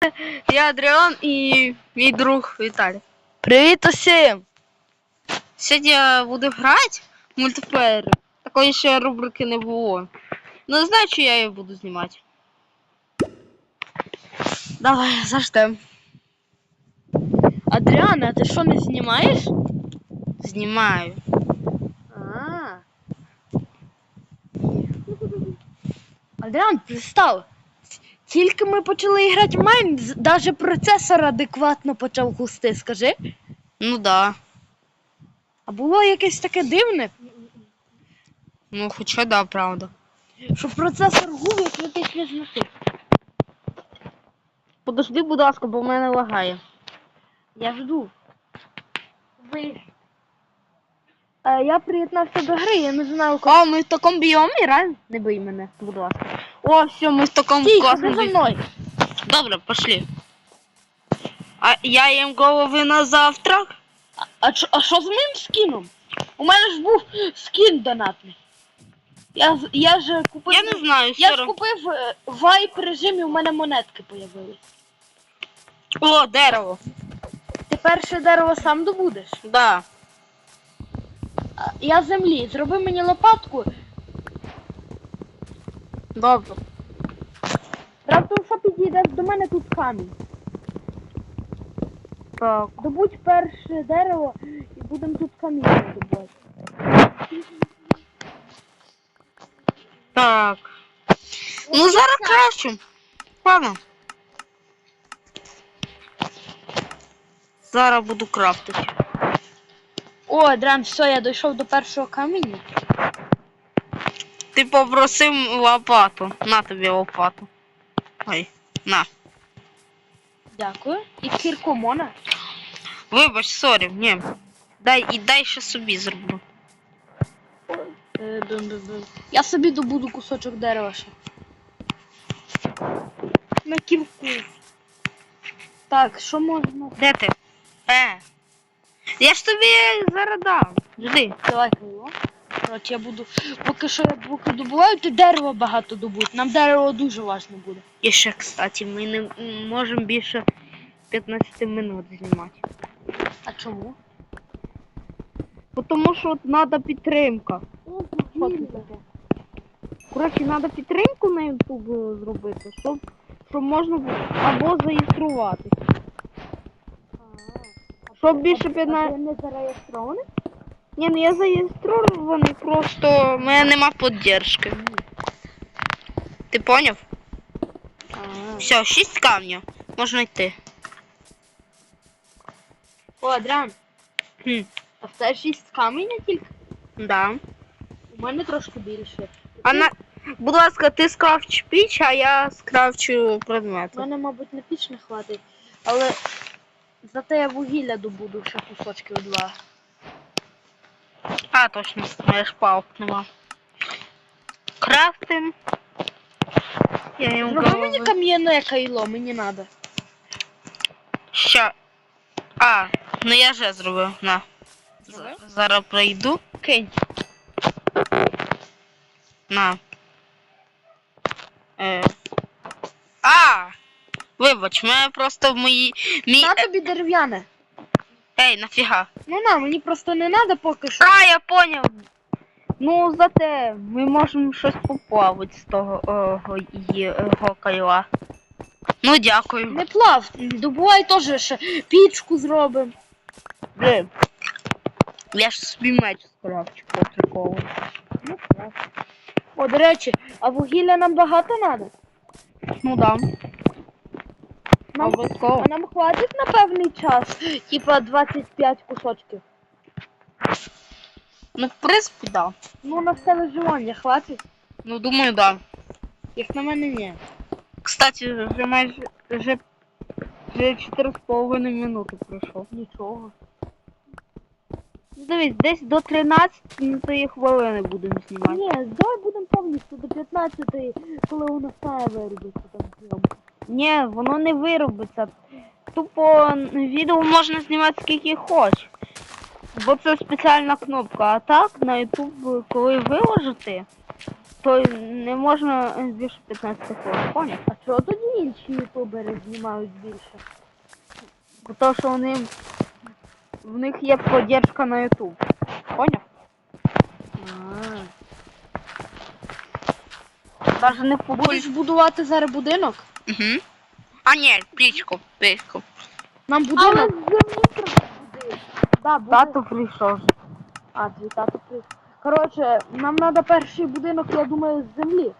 Я Адріан і мій друг Віталій. Привіт усім! Сьогодні я буду грати в мультиплеєр. Такої ще рубрики не було. Ну, знаю, чи я її буду знімати. Давай, заждем. Адріана, ти що не знімаєш? Знімаю. А. Адріан, представ. Тільки ми почали грати в Майн, навіть процесор адекватно почав густи, скажи. Ну да. А було якесь таке дивне, Ну, хоча да, правда. що процесор гув, як летить візнати. Подожди, будь ласка, бо в мене лагає. Я жду. Ви. Е, я приєднався до гри, я не знаю, коли. О, ми в такому біомі, реально? Не бий мене, будь ласка. О, все, ми в такому Стій, ходи за мною. Добре, пошли. А я їм голови на завтрак? А чо- а що з моїм скіном? У мене ж був скін донатний. Я, я ж купив. Я не знаю, Я ж купив вайп режимі, у мене монетки появились. О, дерево. Ти перше дерево сам добудеш. Да. Я землі. Зроби мені лопатку. Добре. Раптом що підійдеш до мене тут камінь. Так. Добудь перше дерево і будемо тут камінь добувати. Так. Ну зараз краще. Ладно. Зараз буду крафтити. О, Дран, все, я дійшов до першого каміння. Ти попросив лопату. На тобі лопату. Ой, на. Дякую. І кірку мона. Вибач, сорі, ні. Дай і дай ще собі зроблю. Е, бим-бим-бим. Я собі добуду кусочок дерева ще. На кірку. Так, що можна? Де ти? Е. Я ж тобі зараз дам. Жди. Давай криво. Коротше, я буду. Поки що я поки добуваю, ти дерева багато добудь. Нам дерево дуже важливо буде. І ще, кстати, ми не можемо більше 15 минут знімати. А чому? Тому що от треба підтримка. Таке? Коротше, треба підтримку на YouTube зробити, щоб, щоб можна було або зареєструватися. Щоб більше 15... ти не зареєстрований? Ні, ну я зареєстрований, просто в мене нема підтримки. Ти поняв? Все, 6 камнів. Можна йти. О, Адріан, Хм. а в тебе шість каміння тільки? Да. У мене трошки більше. А на... Будь ласка, ти скрафч піч, а я скрафчу У мене, мабуть, на піч не хватить, але зате я вугілля добуду ще кусочків два. А, точно, моя ж палок нема. Крафтим. Я їм Зроби мені голови. кам'яне кайло, мені треба. Ща. А, ну я вже зробив. На. Зробив? Зараз пройду. Кинь. На. Е. А! Вибач, мене просто в мої. Мій. На тобі дерев'яне. Ей, нафіга. Ну на, мені просто не треба поки що. А, я поняв. Ну, зате ми можемо щось поплавати з того ого, його кайла. Ну, дякую. Не плав, добувай теж ще пічку зробимо. Блін. Я ж собі меч скрафчу по приколу. Ну, плав. О, до речі, а вугілля нам багато треба? Ну да. Нам, Обов'язково. а нам хватить на певний час, типа 25 кусочків. Ну, в принципі, да. Ну, на все виживання хватить. Ну, думаю, да. Як на мене ні. Кстати, вже майже вже, вже 4,5 минути пройшло. Нічого. Ну, Дивись, десь до 13 хвилини будемо знімати. Ні, давай будемо повністю до 15, коли у нас стає виробиться там зйомка. Ні, воно не виробиться. Тупо відео можна знімати скільки хочеш. Бо це спеціальна кнопка. А так на YouTube, коли виложити, то не можна більше 15 хвилин. Поняв? А чого тоді інші ютубери знімають більше? Бо то, що вони. В них є поддержка на YouTube. Поняв? Даже не побудеш. Будеш будувати зараз будинок? Угу. А ні, пічку, пічку. Нам Але будинок. Да, буде. Тато прийшов. А, твій тато прийшов. Коротше, нам треба перший будинок, я думаю, з землі.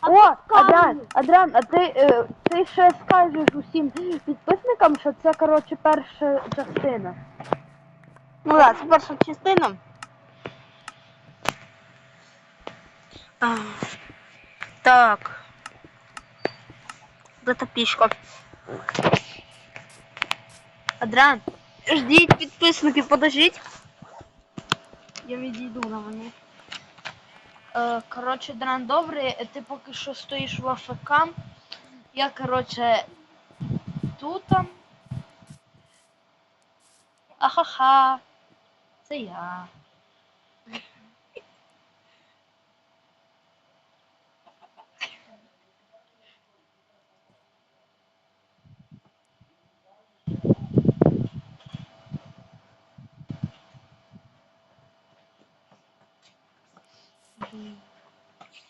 А О, камні. Адріан, Адріан, а ти, е, ти ще скажеш усім підписникам, що це, коротше, перша частина. Ну так, це перша частина. А, так. Де та пічка? Адріан, Ждіть підписники, подождіть. Я відійду на вони. е, коротше, Адріан, добре, е, ти поки що стоїш в АФК. Я, коротше, тут. там. Ахаха. Це я.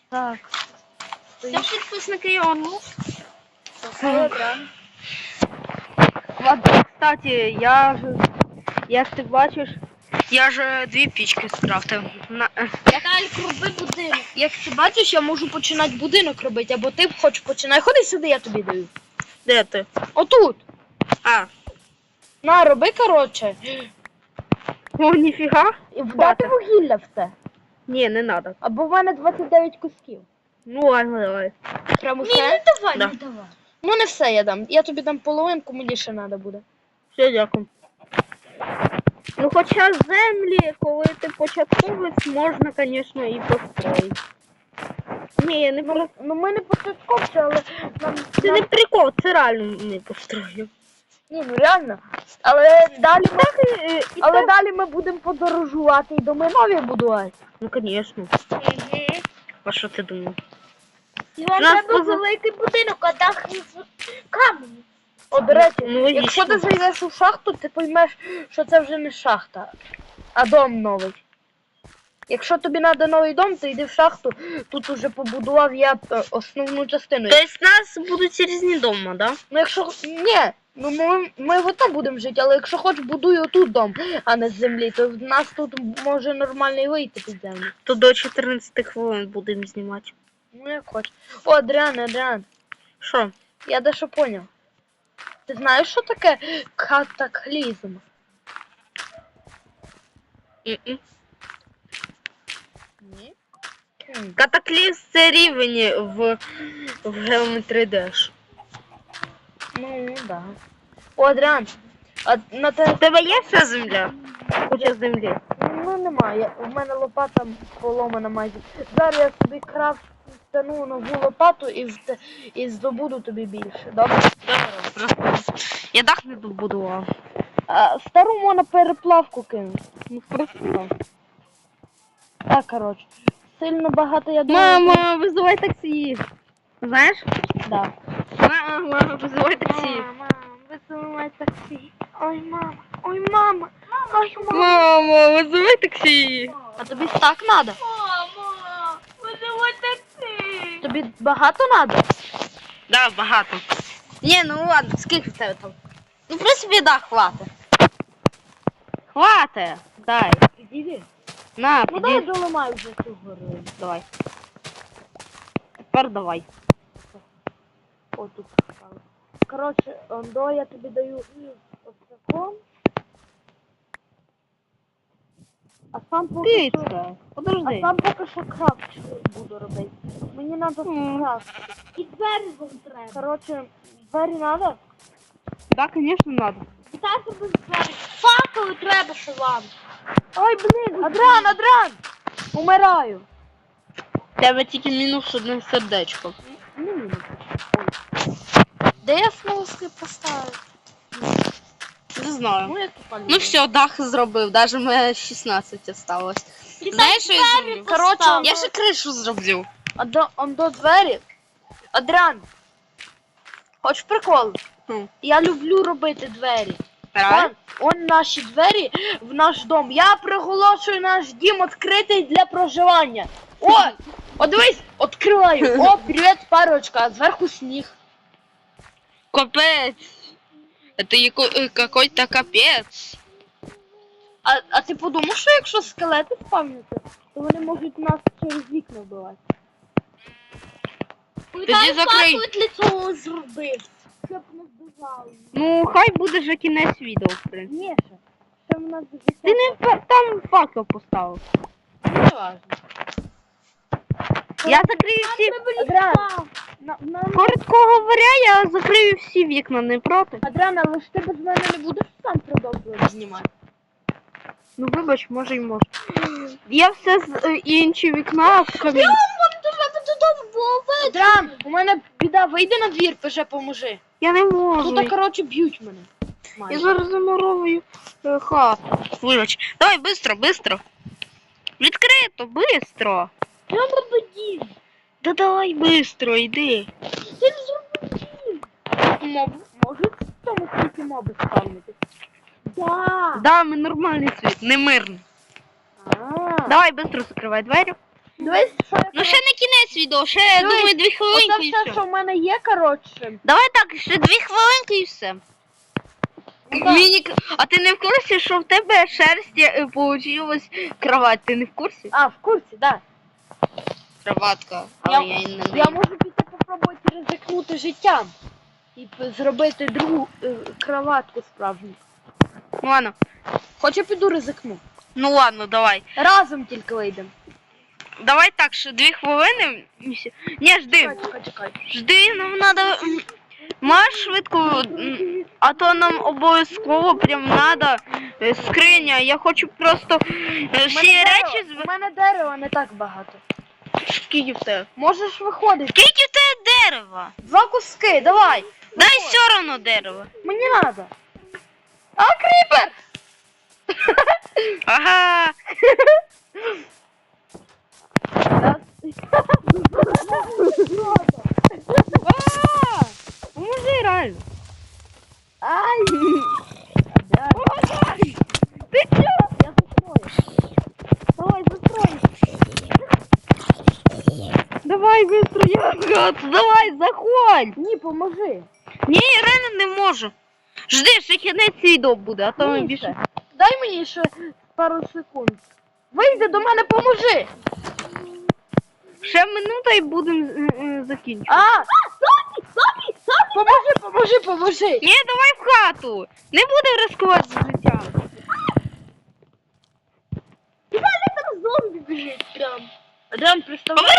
Так. Це підписники Йону. Ладно, кстати, я ж, як ти бачиш, я ж е, дві пічки скрафтив. На, е, Віталік, роби будинок. Як ти бачиш, я можу починати будинок робити, або ти хочеш починати. Ходи сюди, я тобі даю. де ти? Отут. А, На, роби, коротше. о, ніфіга. І вдати вугілля в це. Ні, не надо. Або в мене 29 кусків. Ну ладно, давай. Прямо Ні, все? не давай, Да. не давай. Ну не все я дам. Я тобі дам половинку, мені ще треба буде. Все, дякую. Ну, хоча землі, коли ти початковець, можна, звісно, і построїти. Ні, не про... Ну ми не початковці, але нам. Це нам- не прикол, це реально не построю. Ні, ну реально. Але далі ми, але далі ми будемо подорожувати і доми нові будувати. Ну, звісно. А що ти думав? І вам Нас треба поза- великий будинок, а дах із каменю. О, до речі, Ну, логічно. якщо ти зайдеш у шахту, ти поймеш, що це вже не шахта, а дом новий. Якщо тобі треба новий дом, то йди в шахту. Тут уже побудував я е, основну частину. Тобто в нас будуть різні дома, да? Ну якщо ні, ну ми, ми в ото будемо жити, але якщо хочеш, будуй отут дом, а не з землі, то в нас тут може нормально і вийти під землю. То до 14 хвилин будемо знімати. Ну як хочеш. О, Адріан, Адріан, Що? я дещо поняв. Ти знаєш, що таке катаклізм? М-м. Ні. Катаклізм це рівень в, в Geometry Dash. Ну, да. О, Адріан, а на те, У тебе є вся земля? Хоча землі. ну немає. У мене лопата поломана майже. Зараз я собі крафтану нову лопату і, і здобуду тобі більше. Добре? Добре, просто. Я дах не добудував. А, стару можна переплавку кинути. Ну, просто. Так, коротше. Сильно багато я думаю. Мама, визивай таксі. Знаєш? Да. Мама, визивай таксі. Мама, визивай таксі. Ой, мама, ой, мама, ой, мама. Мама, визивай таксі. А тобі так треба? Мама, визивай таксі. Тобі багато треба? Да, багато. Ні, ну ладно, скільки в тебе там? Ну, в принципі, да, хватить. Хватить. Дай. Підійди. На, Ну піди. дай доламай вже цю гору. Давай. Тепер давай. О, тут стало. Коротше, ондо я тобі даю оцяком. А сам поки що... Піцка. А Подожди. сам поки що крафт буду робити. Мені треба Мгм. крафт. І двері вам треба. Коротше, двері треба? Да, конечно, надо. Вітайте без двері. Факели треба, що вам. Ой, блін, Адран, Адран! Умираю. Тебе тільки мінус одне сердечко. Не мінус. Де я смолоски поставив? Не знаю. Ну, як попалю. Ну все, дах зробив, даже в 16 осталось. Знаєш, що я зроблю? Коротше, Я ще кришу зроблю. А до, он до двері. Адран, Хоч прикол. Я люблю робити двері. Реально? Он, он наші двері в наш дом. Я приголошую наш дім відкритий для проживання. О! О, дивись, відкриваю. О, привіт, парочка, а зверху сніг. Капец. Это яко- э, какой-то капец. А, а ти подумав, що якщо скелети спавняться, то вони можуть нас через вікна вбивати. Тоді закрий. для цього зробив. Щоб не вбивали. Ну, хай буде вже кінець відео, в принципі. Ні, ще. Ще в нас. Ти не фа- там факел поставив. Не важно. Я закрию всі. Адріан, на, на, Коротко говоря, я закрию всі вікна, не проти. Адріан, але ж ти без мене не будеш сам продовжувати знімати. Ну вибач, може й може. Я все з е, інші вікна в камінь. Адріан, у мене біда, вийди на двір, пише поможи. Я не можу. Тут, коротше, б'ють мене. Я Майже. зараз замуровую е, хату. Вибач. Давай быстро, быстро. Відкрито, быстро. Я бабадін. Да давай быстро, йди. Ти зроби Моб, можуть в цьому світі моби спавнити? Да. Да, ми нормальний світ, не мирний. А. Давай быстро закривай двері. Дивись, що я Ну ще не кінець відео, ще я Дивись, думаю дві хвилинки і все, все. що в мене є, коротше. Давай так, ще дві хвилинки і все. Ну. Мінік, а ти не в курсі, що в тебе шерсті е, получилась кровать? Ти не в курсі? А, в курсі, да. Кроватка, але Я- я, не Я можу піти попробувати ризикнути життям. І п- зробити другу е, кроватку справжню. Ну ладно, Хоч я піду ризикну. ну ладно, давай. Разом тільки вийдемо. Давай так, ще дві хвилини. Ні, жди. Чекай, чекай, чекай. Жди, нам надо. м, Маш швидко, а то нам обов'язково прям надо е, скриня. Я хочу просто е, всі речі дерева- У мене дерева не так багато. з скільки в тебе. Можеш виходити. Скільки в тебе дерева? Два куски, давай. Дай все одно дерево. Мені надо. А, кріпер! Ага. А, Поможи реально. Ай! Помогай! Ты чё? Я закрою. Давай, закрой. Давай быстро, я гад, давай, заходь. Ні, поможи. Ні, я реально не можу. Жди, що кінець відео буде, а то ми Ні, більше. ще. Дай мені ще пару секунд. Вийди до мене, поможи. Ще минута і будемо е, е, закінчувати. А! Софі, Софі, Софі! Поможи, поможи, поможи. Ні, давай в хату. Не будемо ризикувати життям. Далі там зомбі біжить прям. Прям представляю.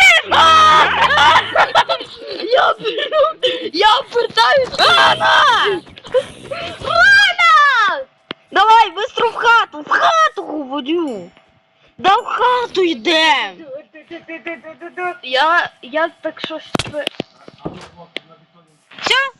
Я беру, я обертаюсь. Рана! Рана! Давай, быстро в хату, в хату говорю. Да в хату йдем. Я, я так щось... Все,